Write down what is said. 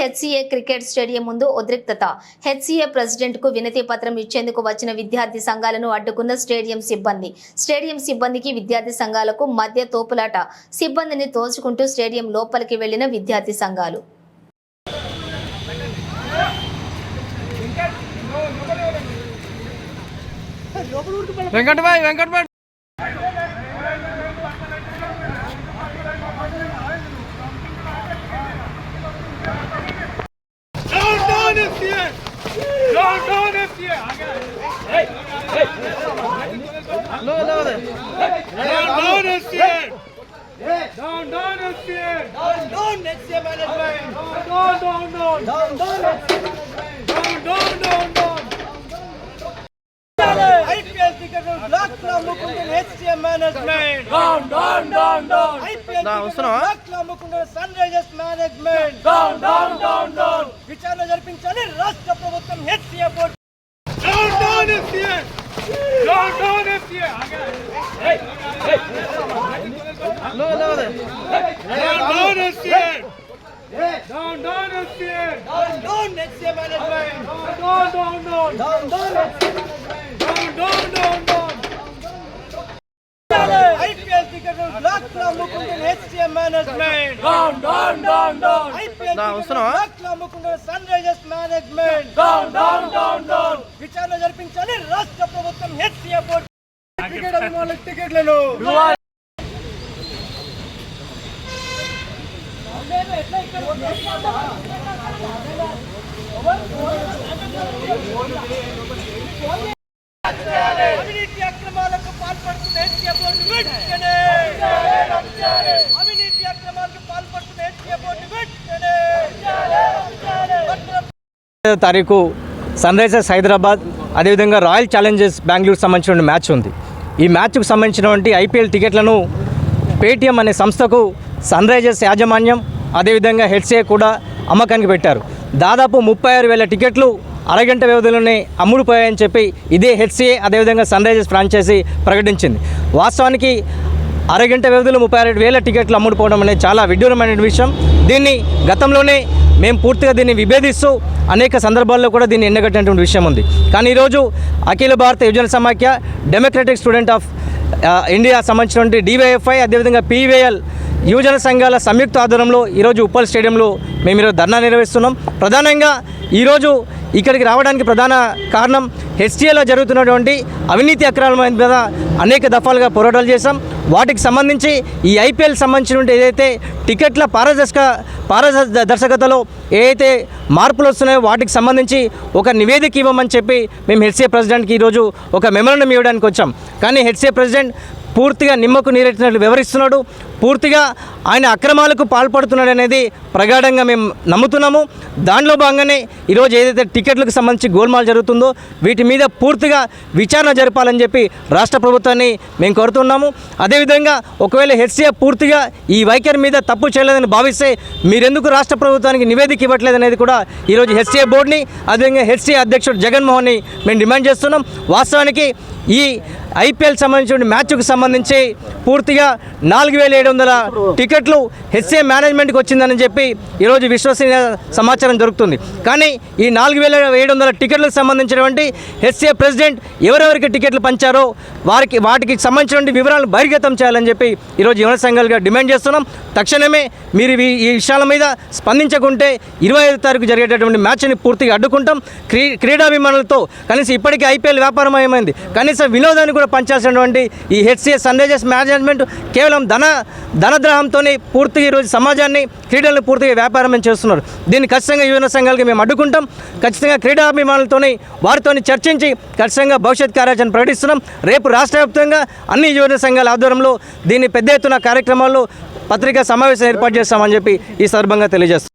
HCA cricket stadium ముందు ఉద్రిక్తత. HCA ప్రెసిడెంట్కు వినతి పత్రం ఇచ్చేందుకు వచ్చిన విద్యార్థి సంఘాలను అడ్డుకున్న స్టేడియం సిబ్బంది. స్టేడియం సిబ్బందికి విద్యార్థి సంఘాలకు మధ్య తోపులాట. సిబ్బందిని తోచుకుంటూ స్టేడియం లోపలికి వెళ్ళిన విద్యార్థి సంఘాలు. Down, down, FCA management! Down, down, down! Down, down, Down, down, down, down! IPL ticket black లో అమ్ముకుంటున్న HCM management Down, down, down, down! IPL దా, టికెట్ వస్తున్నావా? బ్లాక్ లో అమ్ముకుంటున్న Sunrisers management Down, down, down, down! విచారణ జరిపించాలి రాష్ట్ర ప్రభుత్వం HCM board Down, down, FCA! Down, down, FCA! లో లో Down, down, FCA! Down, down, FCA! Down down HCM management Down, down, down! Down down Down, down, down, down! IPL ticket black లో అమ్ముకుంటున్న HCM management Down, down, down, down! IPL దా, ticket వస్తున్నావా? Black లో అమ్ముకుంటున్న Sunrisers management Down, down, down, down! విచారణ జరిపించాలి రాష్ట్ర ప్రభుత్వం HCM board cricket అభిమానులకు టికెట్లను అవినీతి అక్రమాలకు పాల్పడుతున్న బోర్డు వెంటనే అవినీతి అక్రమాలకు పాల్పడుతున్న బోర్డు వెంటనే తారీఖు సన్ రైజర్స్ హైదరాబాద్ అదేవిధంగా రాయల్ ఛాలెంజర్స్ బెంగళూరు సంబంధించిన మ్యాచ్ ఉంది. ఈ మ్యాచ్కు సంబంధించినటువంటి ఐపీఎల్ టికెట్లను పేటీఎం అనే సంస్థకు సన్ రైజర్స్ యాజమాన్యం అదేవిధంగా హెడ్సే కూడా అమ్మకానికి పెట్టారు. దాదాపు ముప్పై ఆరు వేల టికెట్లు అరగంట వ్యవధిలోనే అమ్ముడుపోయాయని చెప్పి ఇదే హెచ్సిఏ అదేవిధంగా సన్ రైజర్స్ ఫ్రాంచైజీ ప్రకటించింది. వాస్తవానికి అరగంట వ్యవధిలో ముప్పై ఆరు వేల టికెట్లు అమ్ముడుపోవడం అనేది చాలా విడ్డూరమైన విషయం. దీన్ని గతంలోనే మేము పూర్తిగా దీన్ని విభేదిస్తూ అనేక సందర్భాల్లో కూడా దీన్ని ఎండగట్టినటువంటి విషయం ఉంది. కానీ ఈరోజు Akhila Bharata Yuvajana Samakhya Democratic Student of India సంబంధించినటువంటి డివైఎఫ్ఐ అదేవిధంగా పీవీఎల్ యువజన సంఘాల సంయుక్త ఆధ్వర్యంలో ఈరోజు ఉప్పల్ స్టేడియంలో మేము ఈరోజు ధర్నా నిర్వహిస్తున్నాం. ప్రధానంగా ఈరోజు ఇక్కడికి రావడానికి ప్రధాన కారణం హెచ్టీఏలో జరుగుతున్నటువంటి అవినీతి అక్రమాల మీద అనేక దఫాలుగా పోరాటాలు చేశాం. వాటికి సంబంధించి ఈ ఐపీఎల్ సంబంధించినటువంటి ఏదైతే టికెట్ల పారదర్శక పారదర్శకతలో ఏదైతే మార్పులు వస్తున్నాయో వాటికి సంబంధించి ఒక నివేదిక ఇవ్వమని చెప్పి మేము హెచ్సీఏ ప్రెసిడెంట్కి ఈరోజు ఒక మెమోరండం ఇవ్వడానికి వచ్చాం. కానీ హెచ్సీఏ ప్రెసిడెంట్ పూర్తిగా నిమ్మకు నీరెట్టినట్లు వివరిస్తున్నాడు. పూర్తిగా ఆయన అక్రమాలకు పాల్పడుతున్నాడు అనేది ప్రగాఢంగా మేము నమ్ముతున్నాము. దానిలో భాగంగానే ఈరోజు ఏదైతే టికెట్లకు సంబంధించి గోల్మాల్ జరుగుతుందో వీటి మీద పూర్తిగా విచారణ జరపాలని చెప్పి రాష్ట్ర ప్రభుత్వాన్ని మేము కోరుతున్నాము. అదేవిధంగా ఒకవేళ హెచ్సీఏ పూర్తిగా ఈ వైఖరి మీద తప్పు చేయలేదని భావిస్తే మీరెందుకు రాష్ట్ర ప్రభుత్వానికి నివేదిక ఇవ్వట్లేదు అనేది కూడా ఈరోజు హెచ్సిఏ బోర్డుని అదేవిధంగా హెచ్సిఏ అధ్యక్షుడు జగన్మోహన్ని మేము డిమాండ్ చేస్తున్నాం. వాస్తవానికి ఈ ఐపీఎల్ సంబంధించిన మ్యాచ్కు సంబంధించి పూర్తిగా నాలుగు వేల ఏడు వందల టికెట్లు హెచ్ఏ మేనేజ్మెంట్కి వచ్చిందని చెప్పి ఈరోజు విశ్వసనీయ సమాచారం దొరుకుతుంది కానీ ఈ నాలుగు వేల ఏడు వందల టికెట్లకు సంబంధించినటువంటి హెచ్ఏ ప్రెసిడెంట్ ఎవరెవరికి టికెట్లు పంచారో వారికి వాటికి సంబంధించినటువంటి వివరాలు బహిర్గతం చేయాలని చెప్పి ఈరోజు యువన సంఘాలుగా డిమాండ్ చేస్తున్నాం. తక్షణమే మీరు ఈ- విషయాల మీద స్పందించకుంటే ఇరవై ఐదు తారీఖు జరిగేటటువంటి మ్యాచ్ని పూర్తిగా అడ్డుకుంటాం. క్రీ క్రీడాభిమానులతో కనీసం ఇప్పటికీ ఐపీఎల్ వ్యాపారమయమైంది కనీసం వినోదాన్ని కూడా పంచాల్సినటువంటి ఈ హెచ్సిఏ సన్ రైజర్స్ మేనేజ్మెంట్ కేవలం ధన ధనద్రాహంతోనే పూర్తిగా ఈరోజు సమాజాన్ని క్రీడలను పూర్తిగా వ్యాపారం చేస్తున్నారు. దీన్ని ఖచ్చితంగా యువన సంఘాలకి మేము అడ్డుకుంటాం. ఖచ్చితంగా క్రీడాభిమానులతోని వారితోని చర్చించి ఖచ్చితంగా భవిష్యత్ కార్యాచరణ ప్రకటిస్తున్నాం. రేపు రాష్ట్ర వ్యాప్తంగా అన్ని యువన సంఘాల ఆధ్వర్యంలో దీన్ని పెద్ద ఎత్తున కార్యక్రమాల్లో పత్రికా సమావేశం ఏర్పాటు చేస్తామని చెప్పి ఈ సందర్భంగా తెలియజేస్తున్నాం.